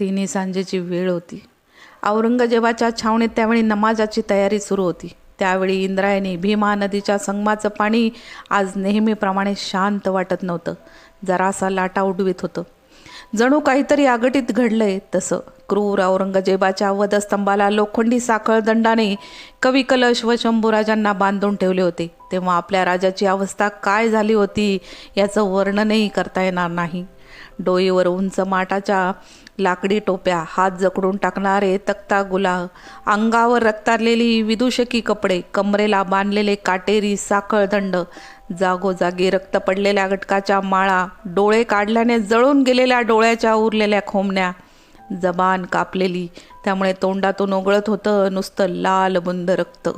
तिन्ही सांजेची वेळ होती. औरंगजेबाच्या छावणीत त्यावेळी नमाजाची तयारी सुरू होती. त्यावेळी इंद्रायणी भीमा नदीच्या संगमाचं पाणी आज नेहमीप्रमाणे शांत वाटत नव्हतं. जरासा लाटा उडवीत होतं. जणू काहीतरी आगटीत घडलंय तसं. क्रूर औरंगजेबाच्या वधस्तंभाला लोखंडी साखळ दंडाने कवी कलश व शंभूराजांना बांधून ठेवले होते. तेव्हा आपल्या राजाची अवस्था काय झाली होती याचं वर्णनही करता येणार नाही. डोईवर उंच माटाच्या लाकडी टोप्या हात जकडून टाकणारे तक्ता गुलाह अंगावर रक्तारलेली विदूषकी कपडे कमरेला बांधलेले काटेरी साखळदंड जागोजागी रक्त पडलेल्या घटकाच्या माळा डोळे काढल्याने जळून गेलेल्या डोळ्याच्या उरलेल्या खोमण्या जबान कापलेली त्यामुळे तोंडातून ओगळत होतं नुसतं लाल बुंद रक्त.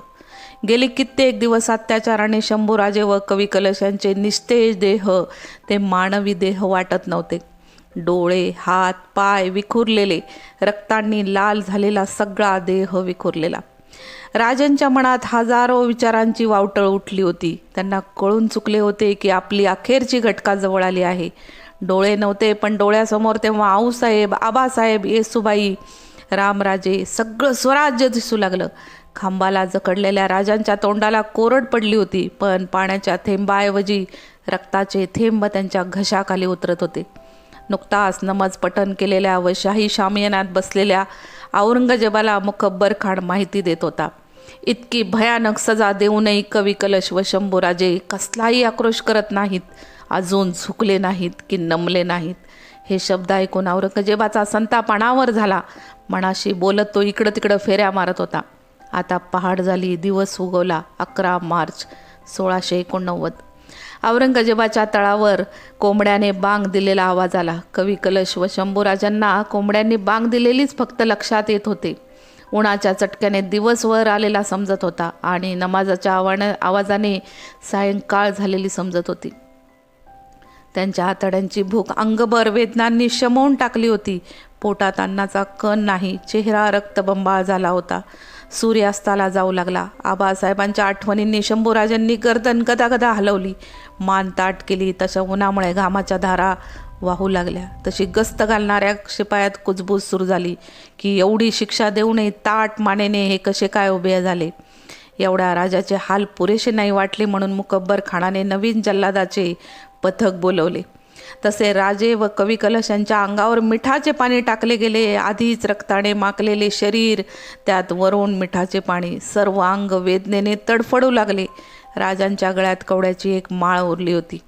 गेली कित्येक दिवस अत्याचाराने शंभूराजे व कवी कलश यांचे निस्तेज देह ते मानवी देह वाटत नव्हते. डोळे हात पाय विखुरलेले रक्तांनी लाल झालेला सगळा देह विखुरलेला. राजांच्या मनात हजारो विचारांची वावटळ उठली होती. त्यांना कळून चुकले होते की आपली अखेरची घटका जवळ आली आहे. डोळे नव्हते पण डोळ्यासमोर तेव्हा आऊसाहेब आबासाहेब येसुबाई रामराजे सगळं स्वराज्य दिसू लागलं. खांबाला जकडलेल्या राजांच्या तोंडाला कोरड पडली होती पण पाण्याच्या थेंबाऐवजी रक्ताचे थेंब त्यांच्या घशाखाली उतरत होते. नुकताच नमाज पठण केलेल्या व शाही शामियानात बसलेल्या औरंगजेबाला मुखब्बर खान माहिती देत होता. इतकी भयानक सजा देऊनही कवी कलश व शंभूराजे कसलाही आक्रोश करत नाहीत अजून झुकले नाहीत की नमले नाहीत. हे शब्द ऐकून औरंगजेबाचा संताप अनावर झाला. मनाशी बोलत तो इकडं तिकडं फेऱ्या मारत होता. आता पहाड झाली दिवस उगवला अकरा मार्च सोळाशे एकोणनव्वद. औरंगजेबाच्या तळावर कोंबड्याने बांग दिलेला आवाज आला. कवी कलश व शंभूराजांना कोंबड्यांनी बांग दिलेलीच फक्त लक्षात येत होते. उन्हाच्या चटक्याने दिवस वर आलेला समजत होता आणि नमाजाच्या आवाने आवाजाने सायंकाळ झालेली समजत होती. त्यांच्या आतड्यांची भूक अंगभर वेदनांनी शमवून टाकली होती. पोटात अन्नाचा कण नाही चेहरा रक्तबंबाळ झाला होता. सूर्यास्ताला जाऊ लागला. आबासाहेबांच्या आठवणींनी शंभूराजांनी गर्दन गदागदा हलवली. मान ताट केली तशा उन्हामुळे घामाच्या धारा वाहू लागल्या. तशी गस्त घालणाऱ्या शिपायात कुजबूज सुरू झाली की एवढी शिक्षा देऊनही ताट मानेने हे कसे काय उभे झाले? एवढ्या राजाचे हाल पुरेसे नाही वाटले म्हणून मुकब्बर खानाने नवीन जल्लादाचे पथक बोलवले. तसे राजे व कवी कलश यांच्या अंगावर मिठाचे पाणी टाकले गेले. आधीच रक्ताने माकलेले शरीर त्यात वरून मिठाचे पाणी सर्व अंग वेदनेने तडफडू लागले. राजांच्या गळ्यात कवड्याची एक माळ उरली होती.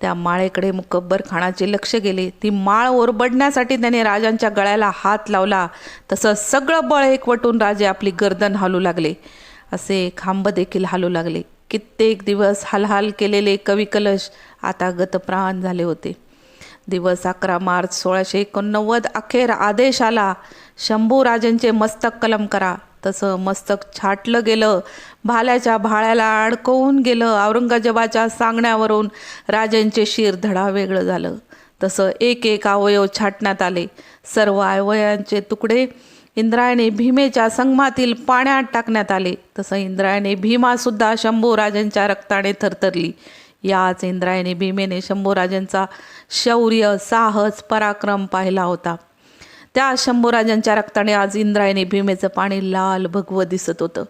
त्या माळेकडे मुकब्बर खानाचे लक्ष गेले. ती माळ ओरबडण्यासाठी त्याने राजांच्या गळ्याला हात लावला. तसं सगळं बळ एकवटून राजे आपली गर्दन हालू लागले. असे खांब देखील हालू लागले. कित्येक दिवस हालहाल केलेले कविकलश आता गतप्राण झाले होते. दिवस अकरा मार्च सोळाशे एकोणनव्वद अखेर आदेश आला शंभूराजांचे मस्तक कलम करा. तसं मस्तक छाटलं गेलं भाल्याच्या भाळ्याला अडकवून गेलं औरंगजेबाच्या सांगण्यावरून राजांचे शिर धडा वेगळं झालं. तसं एक एक अवयव छाटण्यात आले. सर्व अवयवांचे तुकडे इंद्रायणी भीमेच्या संगमातील पाण्यात टाकण्यात आले. तसं इंद्रायणी भीमासुद्धा शंभूराजांच्या रक्ताने थरथरली. याच इंद्रायणी भीमेने शंभूराजांचा शौर्य साहस पराक्रम पाहिला होता. त्या शंभूराजांच्या रक्ताने आज इंद्रायणी भीमेचं पाणी लाल भगवं दिसत होतं.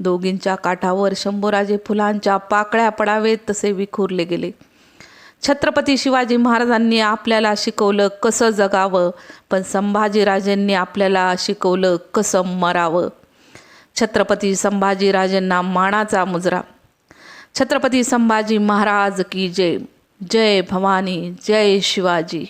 दोघींच्या काठावर शंभूराजे फुलांच्या पाकळ्या पडावेत तसे विखुरले गेले. छत्रपती शिवाजी महाराजांनी आपल्याला शिकवलं कसं जगावं पण संभाजीराजेंनी आपल्याला शिकवलं कसं मरावं. छत्रपती संभाजीराजेंना मानाचा मुजरा. छत्रपती संभाजी महाराज की जय. जय भवानी जय शिवाजी.